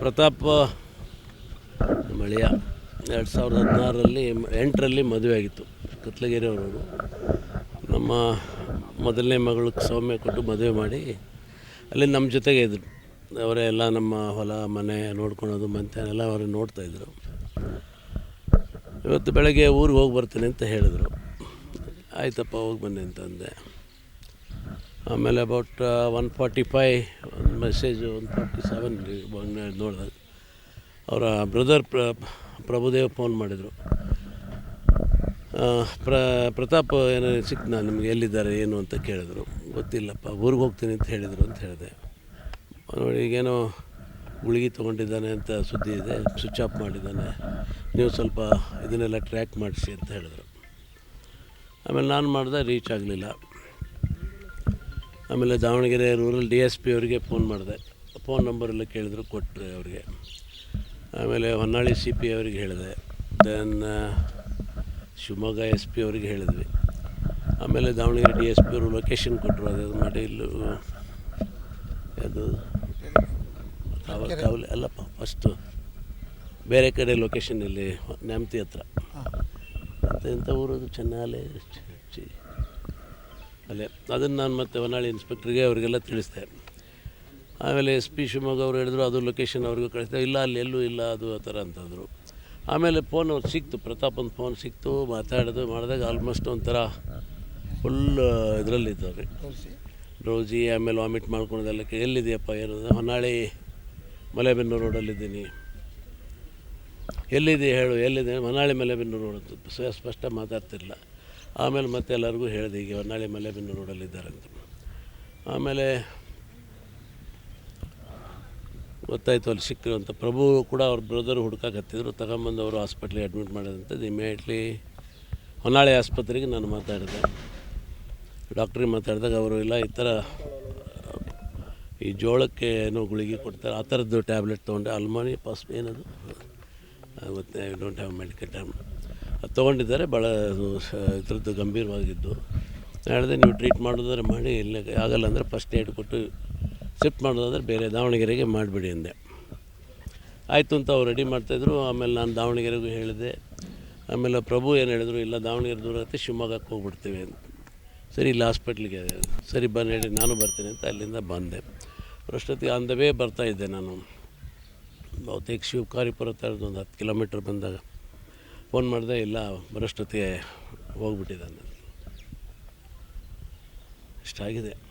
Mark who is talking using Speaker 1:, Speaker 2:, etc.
Speaker 1: ಪ್ರತಾಪ್ ಮಳೆಯ ಎರಡು ಸಾವಿರದ ಹದಿನಾರರಲ್ಲಿ ಎಂಟರಲ್ಲಿ ಮದುವೆ ಆಗಿತ್ತು ಕತ್ಲಗಿರಿಯವರು ನಮ್ಮ ಮೊದಲನೇ ಮಗಳು ಸೌಮ್ಯ ಕೊಟ್ಟು ಮದುವೆ ಮಾಡಿ, ಅಲ್ಲಿ ನಮ್ಮ ಜೊತೆಗೆ ಇದ್ದರು ಅವರೇ ಎಲ್ಲ ನಮ್ಮ ಹೊಲ, ಮನೆ ನೋಡ್ಕೊಳೋದು ಅವರು ನೋಡ್ತಾಯಿದ್ರು ಇವತ್ತು ಬೆಳಗ್ಗೆ ಊರಿಗೆ ಹೋಗಿ ಬರ್ತೀನಿ ಅಂತ ಹೇಳಿದರು. ಆಯ್ತಪ್ಪ, ಹೋಗಿ ಬನ್ನಿ ಅಂತಂದೆ ಆಮೇಲೆ about one forty five message forty seven ನೋಡಿದಾಗ ಅವರ ಬ್ರದರ್ ಪ್ರ, ಪ್ರಭುದೇವ್ ಫೋನ್ ಮಾಡಿದರು. ಪ್ರ, ಪ್ರತಾಪ್ ಏನೋ ನಾನು ನಿಮಗೆ ಎಲ್ಲಿದ್ದಾರೆ, ಏನು ಅಂತ ಕೇಳಿದ್ರು. ಗೊತ್ತಿಲ್ಲಪ್ಪ, ಊರಿಗೆ ಹೋಗ್ತೀನಿ ಅಂತ ಹೇಳಿದರು ಅಂತ ಹೇಳಿದೆ. ನೋಡಿ, ಈಗೇನೋ ಗುಳಿಗೆ ತೊಗೊಂಡಿದ್ದಾನೆ ಅಂತ ಸುದ್ದಿ ಇದೆ ಸ್ವಿಚ್ ಆಫ್ ಮಾಡಿದ್ದಾನೆ. ನೀವು ಸ್ವಲ್ಪ ಇದನ್ನೆಲ್ಲ ಟ್ರ್ಯಾಕ್ ಮಾಡಿಸಿ ಅಂತ ಹೇಳಿದರು. ಆಮೇಲೆ ನಾನು ಮಾಡಿದೆ ರೀಚ್ ಆಗಲಿಲ್ಲ. ಆಮೇಲೆ Davangere rural D S P ಅವರಿಗೆ ಫೋನ್ ಮಾಡಿದೆ. ಫೋನ್ ನಂಬರೆಲ್ಲ ಕೇಳಿದ್ರು ಕೊಟ್ಟರೆ ಅವರಿಗೆ. ಆಮೇಲೆ ಹೊನ್ನಾಳಿ ಸಿ ಪಿ ಅವರಿಗೆ ಹೇಳಿದೆ. ದೆನ್ ಶಿವಮೊಗ್ಗ ಎಸ್ ಪಿ ಅವರಿಗೆ ಹೇಳಿದ್ವಿ. ಆಮೇಲೆ ದಾವಣಗೆರೆ ಡಿ ಎಸ್ ಪಿ ಅವರು ಲೊಕೇಶನ್ ಕೊಟ್ಟರು ಅದು ಮಾಡಿ ಇಲ್ಲಿ ಅದು ಕಾವಲ್ ಕಾವಲಿ ಅಲ್ಲಪ್ಪ ಫಸ್ಟು ಬೇರೆ ಕಡೆ ಲೊಕೇಶನ್ ಇಲ್ಲಿ ನ್ಯಾಮತಿ ಹತ್ರ. ಮತ್ತೆ ಎಂಥ ಊರು ಚೆನ್ನಾಲೆ ಚಿ- ಅಲ್ಲೇ. ಅದನ್ನು ನಾನು ಮತ್ತೆ ಹೊನ್ನಾಳಿ ಇನ್ಸ್ಪೆಕ್ಟ್ರಿಗೆ ಅವರಿಗೆಲ್ಲ ತಿಳಿಸ್ದೆ. ಆಮೇಲೆ ಎಸ್ ಪಿ ಶಿವಮೊಗ್ಗ ಅವರು ಹೇಳಿದ್ರು, ಅದು ಲೊಕೇಶನ್ ಅವ್ರಿಗೂ ಕಳಿಸ್ದೆ. ಇಲ್ಲ, ಅಲ್ಲಿ ಎಲ್ಲೂ ಇಲ್ಲ, ಅದು ಆ ಥರ ಅಂತಂದರು ಆಮೇಲೆ ಫೋನ್ ಅವ್ರು ಸಿಕ್ತು, ಪ್ರತಾಪನ್ ಫೋನ್ ಸಿಕ್ತು, ಮಾತಾಡೋದು, ಮಾಡಿದಾಗ ಆಲ್ಮೋಸ್ಟ್ ಒಂಥರ ಫುಲ್ ಇದರಲ್ಲಿದ್ದಾರೆ ರೋಜಿ, ಆಮೇಲೆ ವಾಮಿಟ್ ಮಾಡ್ಕೊಳೋದೆಲ್ಲ ಎಲ್ಲಿದೆಯಪ್ಪ ಏನು ಹೊನ್ನಾಳಿ, ಮಲೆಬೆನ್ನೂರು ರೋಡಲ್ಲಿದ್ದೀನಿ ಎಲ್ಲಿದೆ ಹೇಳು, ಎಲ್ಲಿದೆ? ಹೊನ್ನಾಳಿ ಮಲೆಬೆನ್ನೂರು ರೋಡ್ ಸ್ಪಷ್ಟ ಮಾತಾಡ್ತಿರಲಿಲ್ಲ. ಆಮೇಲೆ ಮತ್ತೆ ಎಲ್ಲರಿಗೂ ಹೇಳಿದೆ, ಈಗ ಹೊನ್ನಾಳಿ ಮಲೆಬೆನ್ನೂರು ರೋಡಲ್ಲಿದ್ದಾರೆ ಅಂತ. ಆಮೇಲೆ ಗೊತ್ತಾಯಿತು ಅಲ್ಲಿ ಸಿಕ್ಕರು ಅಂತ ಪ್ರಭು ಕೂಡ ಅವ್ರ ಬ್ರದರ್ ಹುಡ್ಕಾಕತ್ತಿದ್ರು ತಗೊಂಬಂದು ಅವರು ಹಾಸ್ಪಿಟ್ಲಿಗೆ ಅಡ್ಮಿಟ್ ಮಾಡಿದಂಥ ಇಮಿಡಿಯೇಟ್ಲಿ ಹೊನ್ನಾಳಿ ಆಸ್ಪತ್ರೆಗೆ ನಾನು ಮಾತಾಡಿದೆ. ಡಾಕ್ಟ್ರಿಗೆ ಮಾತಾಡಿದಾಗ ಅವರು, ಇಲ್ಲ, ಈ ಥರ ಈ ಜೋಳಕ್ಕೆ ಏನೋ ಗುಳಿಗೆ ಕೊಡ್ತಾರೆ, ಆ ಥರದ್ದು ಟ್ಯಾಬ್ಲೆಟ್ ತೊಗೊಂಡೆ. ಅಲ್ಮಾನಿ ಪಾಸ್ ಏನದು ಗೊತ್ತೇ ಐ ಡೋಂಟ್ ಹ್ಯಾವ್ ಮೆಡಿಕಲ್ ಅದು ತೊಗೊಂಡಿದ್ದಾರೆ. ಭಾಳ ಇದರದ್ದು ಗಂಭೀರವಾಗಿದ್ದು. ಹೇಳಿದೆ ನೀವು ಟ್ರೀಟ್ ಮಾಡೋದಾದ್ರೆ ಮಾಡಿ, ಇಲ್ಲ ಆಗಲ್ಲ ಅಂದರೆ ಫಸ್ಟ್ ಏಡ್ ಕೊಟ್ಟು ಶಿಫ್ಟ್ ಮಾಡೋದಾದ್ರೆ ಬೇರೆ ದಾವಣಗೆರೆಗೆ ಮಾಡಿಬಿಡಿ ಅಂದೆ. ಆಯಿತು ಅಂತ ಅವ್ರು ರೆಡಿ ಮಾಡ್ತಾಯಿದ್ರು ಆಮೇಲೆ ನಾನು ದಾವಣಗೆರೆಗೂ ಹೇಳಿದೆ. ಆಮೇಲೆ ಪ್ರಭು ಏನು ಹೇಳಿದ್ರು, ಇಲ್ಲ ದಾವಣಗೆರೆ ದೂರ ಆಗುತ್ತೆ ಶಿವಮೊಗ್ಗಕ್ಕೆ ಹೋಗ್ಬಿಡ್ತೀವಿ ಅಂತ. ಸರಿ, ಇಲ್ಲಿ ಹಾಸ್ಪಿಟ್ಲಿಗೆ, ಸರಿ ಬನ್ನಿ ಹೇಳಿ, ನಾನು ಬರ್ತೀನಿ ಅಂತ ಅಲ್ಲಿಂದ ಬಂದೆ. ಅಷ್ಟೊತ್ತಿಗೆ ಆನ್ ದ ವೇ ಬರ್ತಾಯಿದ್ದೆ ನಾನು. ಬಹುತೇಕ ಶಿವಕಾರಿಪುರ ಥರದ್ದು ಒಂದು ಹತ್ತು ಕಿಲೋಮೀಟ್ರ್ ಬಂದಾಗ. ಫೋನ್ ಮಾಡಿದೆ ಇಲ್ಲ ಬರೋಷ್ಟೊತ್ತಿಗೆ ಹೋಗ್ಬಿಟ್ಟಿದ್ದಾನೆ. ಇಷ್ಟಾಗಿದೆ.